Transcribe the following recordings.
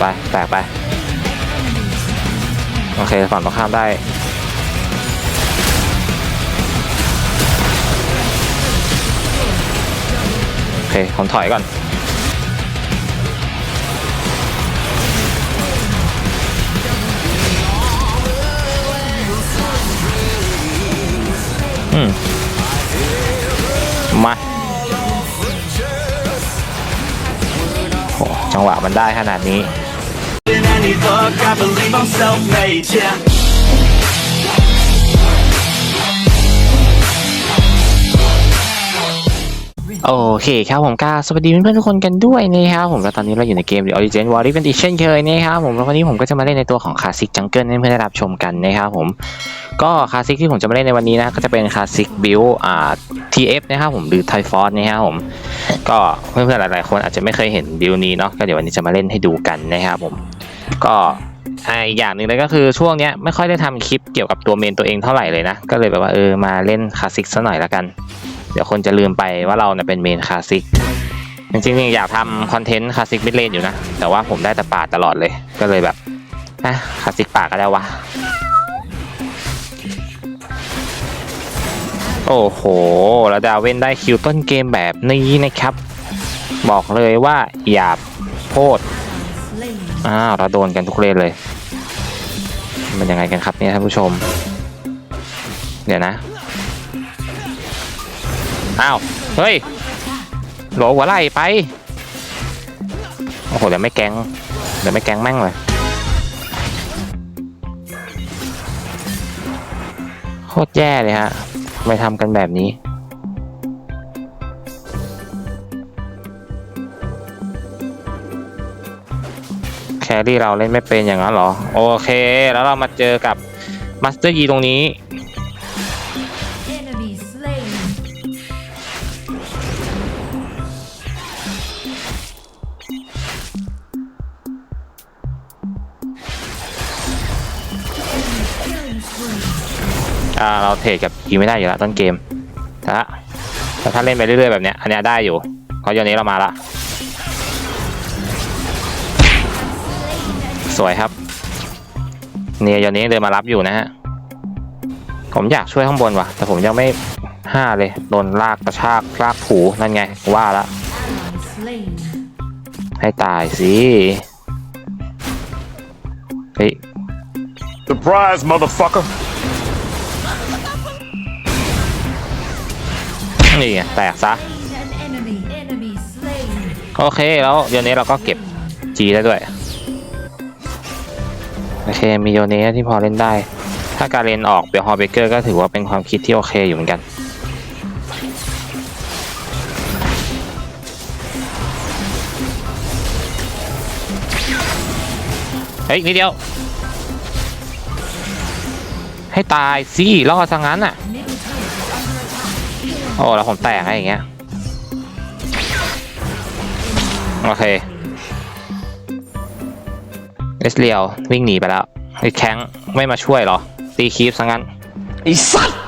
ไปแตกไป โอเค ฝั่งตรงข้ามได้ โอเค ผมถอยก่อน อืม จังหวะมันได้ขนาดนี้ โอเคครับผมก็สวัสดีเพื่อนๆทุกคนกันด้วยนะครับผมแล้วตอนนี้เราอยู่ในเกม The Origin War กันอีกเช่นเคยนะครับผมแล้ววันนี้ผมก็จะมาเล่นในตัวของคลาสสิกจังเกิลให้เพื่อนๆได้รับชมกันนะครับผมก็คลาสสิกที่ผมจะมาเล่นในวันนี้นะก็จะเป็นคลาสสิกบิลอ่า TF นะครับผมหรือ t i f o r นะครับผมก็เพื่อนๆหลายๆคนอาจจะไม่เคยเห็นบิลนี้เนาะก็เดี๋ยววันนี้จะมาเล่นให้ดูกันนะครับผมก็อีกอย่างหนึ่งเลยก็คือช่วงเนี้ยไม่ค่อยได้ทำคลิปเกี่ยวกับตัวเมนตัวเองเท่าไหร่เลยนะ ก็เลยแบบว่าเออมาเล่นคลาสสิกซะหน่อยละกัน ดี๋ยวคนจะลืมไปว่าเราเนี่ยเป็นเมนคลาสสิกจริงๆอยากทำคอนเทนต์คลาสสิกมิดเลนอยู่นะ แต่ว่าผมได้แต่ป่าดตลอดเลย ก็เลยแบบอะคลาสสิกป่าดก็ได้วะ โอ้โห แล้วดาวเว่นได้คิวต้นเกมแบบนี้นะครับ บอกเลยว่าอย่าโพดอ้าวเราโดนกันทุกเลนเลย มันยังไงกันครับเนี่ยท่านผู้ชม เดี๋ยวนะ อ้าว เฮ้ยหลหัวไหล่ไป โอ้โหเดี๋ยวไม่แกงเดี๋ยวไม่แกงแม่งเลยโคตรแย่เลยฮะไมทำกันแบบนี้แครี่เราเล่นไม่เป็นอย่างนั้นเหรอ โอเค แล้วเรามาเจอกับมาสเตอร์ยีตรงนี้ เราเทรดกับยีไม่ได้อยู่แล้วต้นเกมแต่ถ้าแต่ถ้าเล่นไปเรื่อยๆแบบเนี้ยอันเนี้ยได้อยู่เพราะยนนี้เรามาละสวยครับ เนี่ยโยนนี้เดินมารับอยู่นะฮะผมอยากช่วยข้างบนว่ะ แต่ผมยังไม่ห้าเลยโดนลากกระชากลากผูนั่นไงว่าละให้ตายสิเฮ้ย Surprise, motherfucker! นี่ไงแตกซะ โอเคแล้วโยเนสเราก็เก็บจีได้ด้วย โอเคมีโยเนสที่พอเล่นได้ ถ้าการเล่นออกเบลฮอเบเกอร์ก็ถือว่าเป็นความคิดที่โอเคอยู่เหมือนกันเฮ้ยนิดเดียว ให้ตายสิรอดซะงั้นอะ โอ้แล้วผมแตกอะไรอย่างเงี้ย โอเคเอสเรียววิ่งหนีไปแล้วไอ้แข้งไม่มาช่วยเหรอ ตีคีฟซะงั้นไอ้สัตว์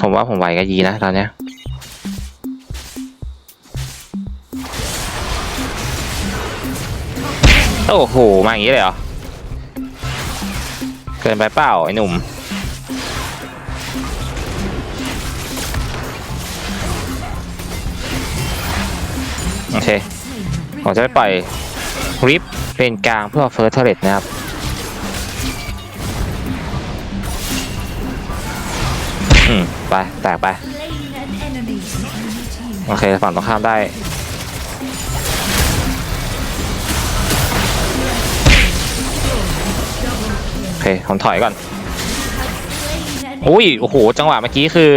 ผมว่าผมไหวกับยีนะตอนเนี้ยโอ้โห มาอย่างนี้เลยเหรอ เกินไปเปล่าไอ้หนุ่ม โอเค ผมจะไปปล่อยริปเป็นกลางเพื่อเฟิร์สเทเลตนะครับ อืม ไป แตกไป โอเค ฝั่งตรงข้ามได้ ผมถอยก่อนอุ้ยโอ้โห จังหวะเมื่อกี้คือ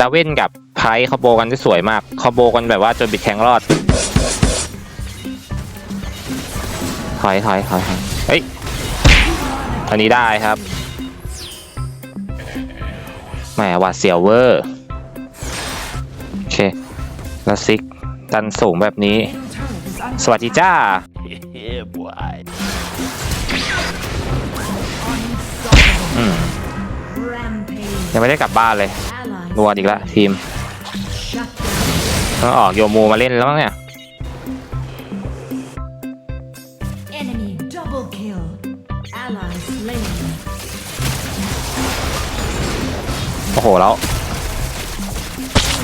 ดาเว่นกับไพรคอโบกันได้สวยมากคอโบกันแบบว่าจนบิดแข็งรอด ถอยถอยถอยเฮ้ยอันนี้ได้ครับแหมหวาดเสียวเวอร์โอเคแล้วซิกดันสูงแบบนี้ สวัสดีจ้า ยังไม่ได้กลับบ้านเลย Ally นวดอีกแล้วทีม Shut down. ต้องออกโยมูมาเล่นแล้วมั้งเนี่ย Enemy double kill. Ally slain. โอ้โหแล้ว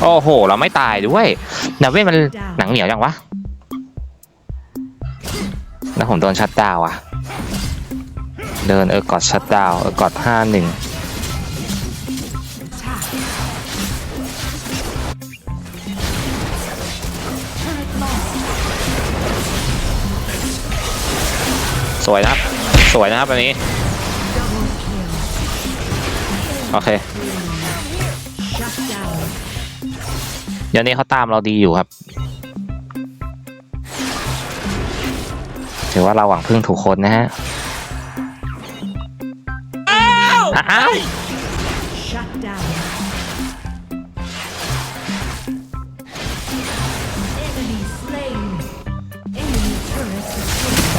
โอ้โห เราไม่ตายด้วยนาเว้นมันหนังเหนียวจังวะ แล้วผมโดนชัดดาวน์อะเดินเออกอดชัดดาวน์เออกอดห้าหนึ่ง สวยนะครับ สวยนะครับอันนี้ Double kill. โอเค Shut down. เดี๋ยวนี้เขาตามเราดีอยู่ครับ ถือว่าเราหวังพึ่งถูกคนนะฮะอ้าว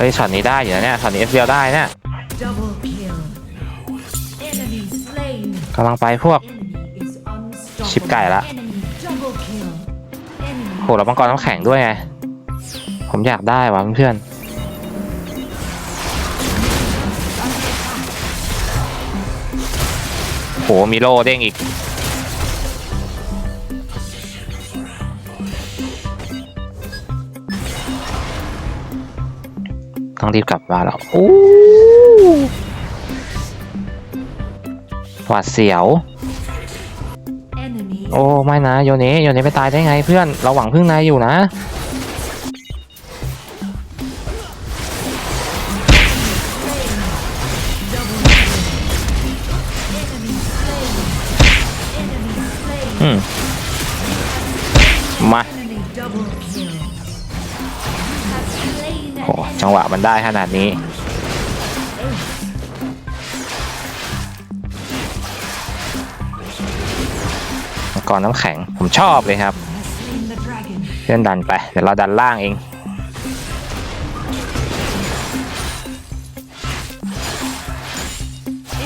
ฮ้ยช็อตนี้ได้อยู่นะเนี่ยช็อตนี้เอฟเได้เนี่ย Double kill. Enemy slain. กำลังไปพวก Enemy is unstoppable. ชิบไก่ละ Enemy double kill. Enemy โหเราบังกรน้ำแข็งด้วยไง ผมอยากได้ว่ะเพื่อนๆโหมีโล่เด้งอีก ต้องรีบกลับมาแล้วโอ้หวาดเสียว enemy โอ้ไม่นะโยเนะโยเนะไปตายได้ไงเพื่อนเราหวังพึ่งนายอยู่นะ จังหวะมันได้ขนาดนี้มังกรน้ำแข็งผมชอบเลยครับเพื่อนดันไปเดี๋ยวเราดันล่างเอง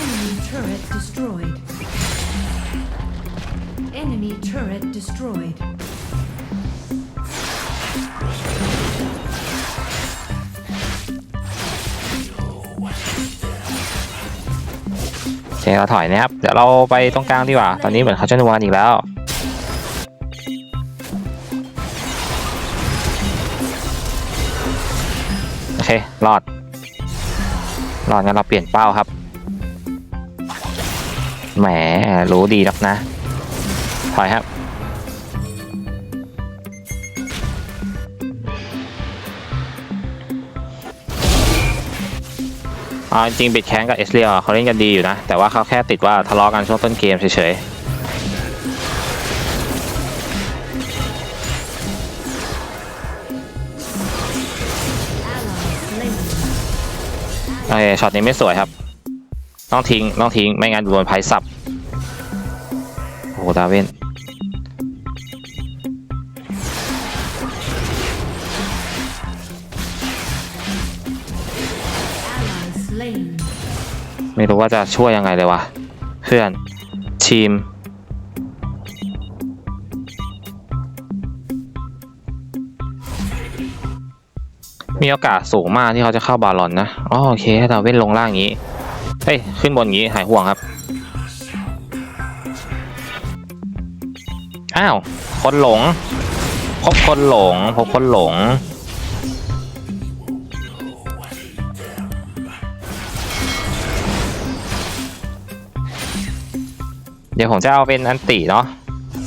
Enemy turret destroyed. Enemy turret destroyed. เคเราถอยนะครับ เดี๋ยวเราไปตรงกลางดีกว่า ตอนนี้เหมือนเขาจะนัวกันอีกแล้ว โอเค รอด รอดงั้นเราเปลี่ยนเป้าครับ แหม รู้ดีนักนะ ถอยครับ อาจริงบิดแข้งกับเอสเรียเขาเล่นกันดีอยู่นะ แต่ว่าเขาแค่ติดว่าทะเลาะกันช่วงต้นเกมเฉยๆโอเคช็อตนี้ไม่สวยครับ ต้องทิ้ง ต้องทิ้ง ไม่งั้นโดนไพ่สับ โอ้โหดาเวน ไม่รู้ว่าจะช่วยยังไงเลยวะเพื่อนทีมมีโอกาสสูงมากที่เขาจะเข้าบาลอนนะอ๋อโอเคให้ดาเว่นลงล่างอย่างนี้ เฮ้ย ขึ้นบนอย่างนี้หายห่วงครับ อ้าว คนหลง พบคนหลง พบคนหลง เดี๋ยวผมจะเอาเป็นอันติเนาะ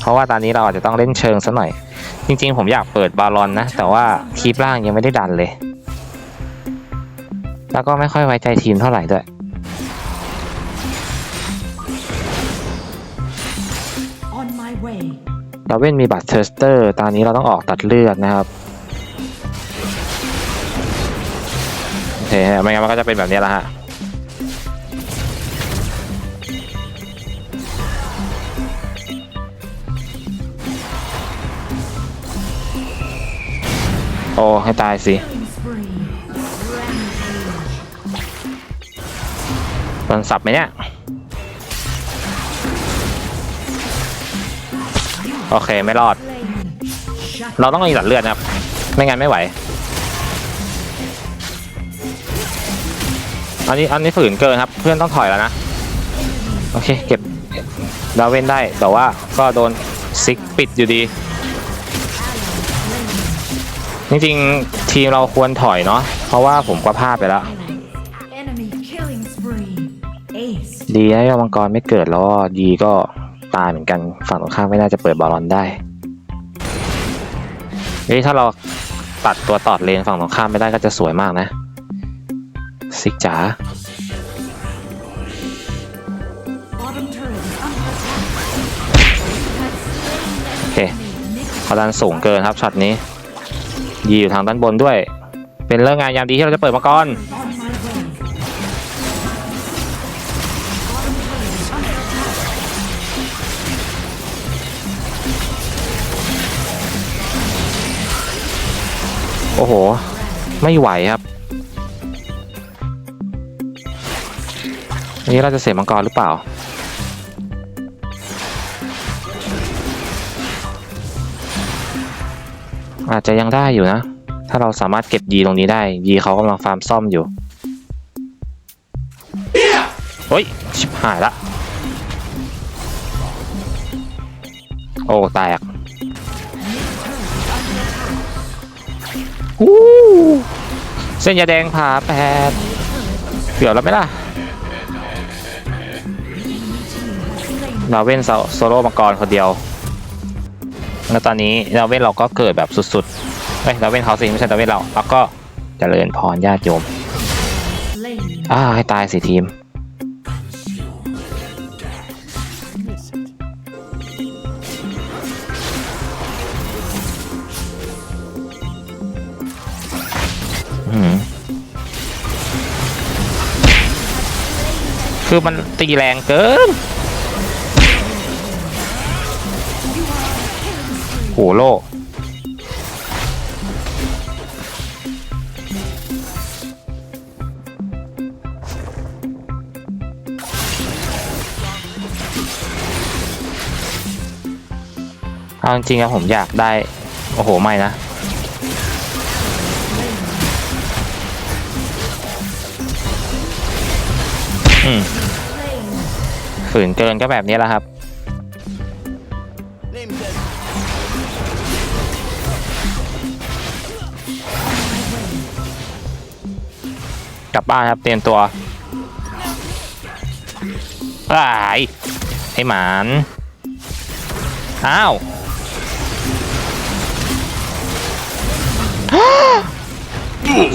เพราะว่าตอนนี้เราอาจจะต้องเล่นเชิงสักหน่อย จริง ๆ ผมอยากเปิดบาลอนนะ แต่ว่าคีบล่างยังไม่ได้ดันเลย แล้วก็ไม่ค่อยไว้ใจทีมเท่าไหร่ด้วย On my way. ดาเว่นมีบัตรเทสเตอร์ ตอนนี้เราต้องออกตัดเลือดนะครับโอเคฮะไม่งั้นมันก็จะเป็นแบบนี้แล้วฮะ โอ้ให้ตายสิ Killing spree. Rampage. โดนสับไหมเนี่ย โอเคไม่รอด เราต้องมีหลัดเลือดนะครับ ไม่งั้นไม่ไหว อันนี้อันนี้ฝืนเกินครับ เพื่อนต้องถอยแล้วนะ โอเค เก็บดาวเว้นได้ แต่ว่าก็โดนซิกปิดอยู่ดี จริงๆ ทีมเราควรถอยเนาะเพราะว่าผมก็พลาดไปแล้ว Enemy killing spree. Ace. ดีนะยอดมังกรไม่เกิดแล้วก็ดีก็ตายเหมือนกันฝั่งตรงข้ามไม่น่าจะเปิดบอลลอนได้เฮ้ยถ้าเราตัดตัวตอดเลนฝั่งตรงข้ามไม่ได้ก็จะสวยมากนะ ซิกจ๋า Bottom turret is under attack. Has slain โอเค enemy. เขาดันสูงเกินครับช็อตนี้ ยีอยู่ทางด้านบนด้วย เป็นเรื่องงานยามดีที่เราจะเปิดมังกรโอ้โห ไม่ไหวครับนนี้เราจะเสียมังกรหรือเปล่า อาจจะยังได้อยู่นะ ถ้าเราสามารถเก็บยีตรงนี้ได้ ยีเขากำลังฟาร์มซ่อมอยู่เฮ้ย ชิบหายละ โอ้ แตกฮู้เส้นยาแดงผ่าแปดเกือบแล้วไหมล่ะดาเว่นโซโล่มังกรคนเดียว แล้วตอนนี้ดาวเวนเราก็เกิดแบบสุดๆเอ้ยดาวเวนเขาสิไม่ใช่ดาวเวนเรา แล้วก็เจริญพรญาติโยมอ่าให้ตายสิทีม คือมันตีแรงเกิน หโลเอาจริงๆอะผมอยากได้ โอ้โห ไม่นะฝืนเกินก็แบบนี้แหละครับ ลับบ้านครับ เตรียมตัวอ้ายไอ้หมาน อ้าว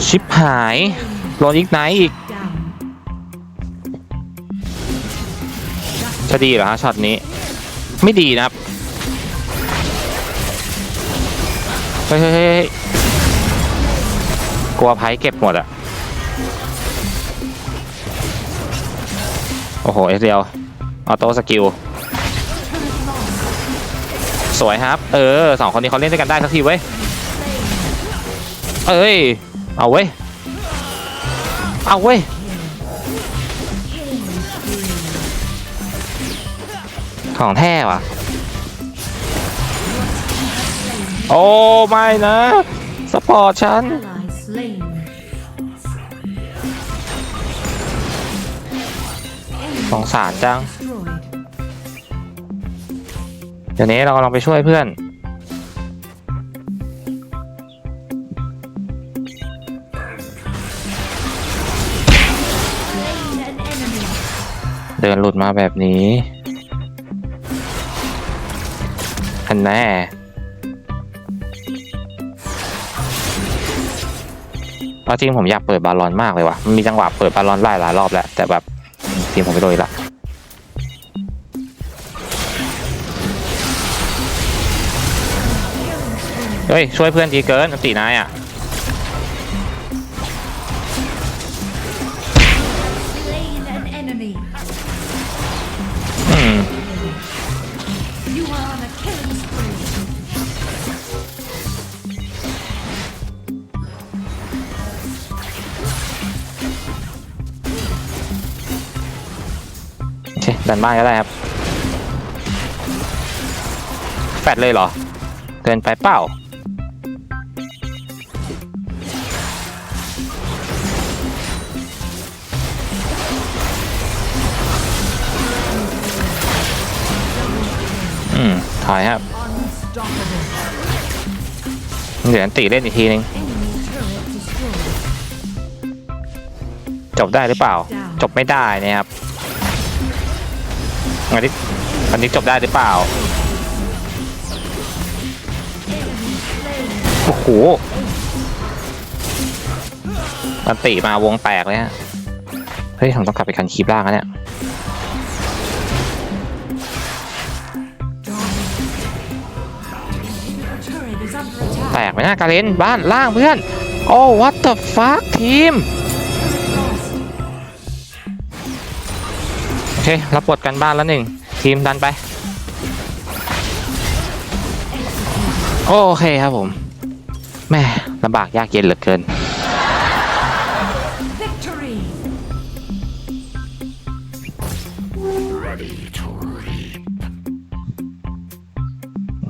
ชิบหายโดนอีกไหนอีก จะดีเหรอฮะช็อตนี้ ไม่ดีนะครับ เฮ้ยเฮ้ยเฮ้ยกลัวไพ่เก็บหมดอะ โอ้โห เอสเดียวออโต้สกิล สวยครับ เออสองคนนี้เขาเล่นด้วยกันได้สักทีเว้ย เอ้ย เอาเว้ย เอาเว้ย ของแท้ว่ะ โอ้ ไม่นะ สปอร์ตฉัน สงสารจัง เดี๋ยวนี้เรากำลังไปช่วยเพื่อน เดินหลุดมาแบบนี้อันแน่เอาจริงผมอยากเปิดบาลอนมากเลยว่ะ มันมีจังหวะเปิดบาลอนไล่หลายรอบแล้ว แต่แบบ ทีมผมไปโดนอีกละเฮ้ย ช่วยเพื่อนทีเกินตีนายอะ ดันบ้านก็ได้ครับ แฟดเลยเหรอ เกินไปเปล่า อืม ถอยครับเหลือวตีเล่นอีกทีนึง จบได้หรือเปล่า จบไม่ได้นะครับ อันนี้อันนี้จบได้หรือเปล่า โอ้โหอันติมาวงแตกเลยฮะ เฮ้ย ผมต้องกลับไปคันคีบล่างแล้วเนี่ย แตกไหมน้าการเลนบ้านล่างเพื่อน โอ้ what the fuck ทีม เครับบทกันบ้านแล้วหนึ่งทีมดันไป โอเคครับผมแม่ลำบากยากเย็นเหลือเกิน Victory!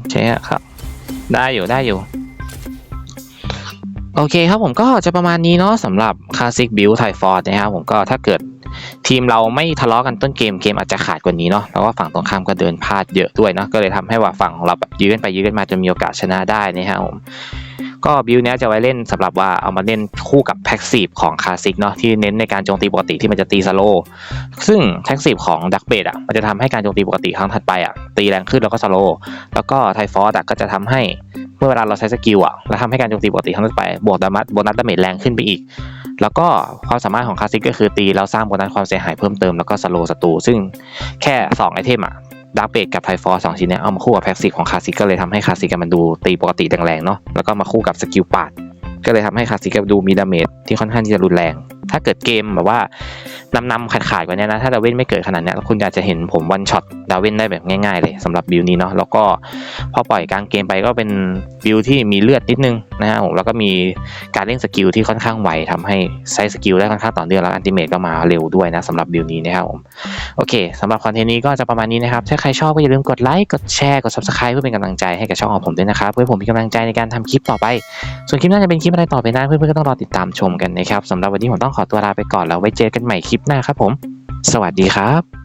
ใช่ครับ ได้อยู่ได้อยู่ โอเคครับผมก็จะประมาณนี้เนาะสำหรับคลาสสิกบิลไทฟอร์ดนะครับผมก็ถ้าเกิด ทีมเราไม่ทะเลาะกันต้นเกมเกมอาจจะขาดกว่านี้เนาะแล้วว่าฝั่งตรงข้ามก็เดินพลาดเยอะด้วยเนาะก็เลยทำให้ว่าฝั่งของเรายื้อกันไปยื้อกันมาจนมีโอกาสชนะได้นะครับผมก็บิลเนี้ยจะไว้เล่นสำหรับว่าเอามาเล่นคู่กับแพ็กซีฟของคลาสิกเนาะที่เน้นในการโจมตีปกติที่มันจะตีสโลซึ่งแท็กซีฟของดักเบดอะมันจะทำให้การโจมตีปกติครั้งถัดไปอะตีแรงขึ้นแล้วก็สโลแล้วก็ไทฟอสอะก็จะทำให้เมื่อเวลาเราใช้สกิลอะแล้วทำให้การโจมตีปกติครั้งถัดไปบวกดามัดโบนัสดาเมจแรงขึ้นไปอีก แล้วก็ความสามารถของคลาสสิกก็คือตีแล้วสร้างโบนัสความเสียหายเพิ่มเติมแล้วก็สโลว์ศัตรูซึ่งแค่ 2 ไอเทมอะดาร์เบดกับไทฟอร์สองชิ้นเนี้ยเอามาคู่กับแพ็กซิกของคลาสสิกก็เลยทำให้คลาสสิกมันดูตีปกติแรงๆเนาะแล้วก็มาคู่กับสกิลปาด ก็เลยทำให้คาสิกดูมีดาเมจที่ค่อนข้างที่จะรุนแรง ถ้าเกิดเกมแบบว่านำนำขาดขาดๆกว่านี้นะ ถ้าดาเวนไม่เกิดขนาดนี้คุณอาจจะเห็นผมวันช็อตดาเวนได้แบบง่ายๆเลยสำหรับบิลนี้เนาะแล้วก็พอปล่อยกลางเกมไปก็เป็นบิลที่มีเลือดนิดนึงนะฮะผมแล้วก็มีการเล่นสกิลที่ค่อนข้างไวทำให้ใช้สกิลได้ค่อนข้างต่อเนื่องแล้วอันติเมตก็มาเร็วด้วยนะสำหรับบิลนี้นะครับผมโอเคสำหรับคอนเทนต์นี้ก็จะประมาณนี้นะครับถ้าใครชอบก็อย่าลืมกดไลค์กดแชร์กด subscribe เพื่อเป็นกำลังใจให้กับช่องของผมด้วยนะครับเพื่อผมมีกำลังใจในการทำคลิปต่อไป ส่วนคลิปหน้าจะเป็นคลิปอะไรต่อไปนั้นเพื่อนๆก็ต้องรอติดตามชมกันนะครับสำหรับวันนี้ผมต้องขอตัวลาไปก่อนแล้วไว้เจอกันใหม่คลิปหน้าครับผม สวัสดีครับ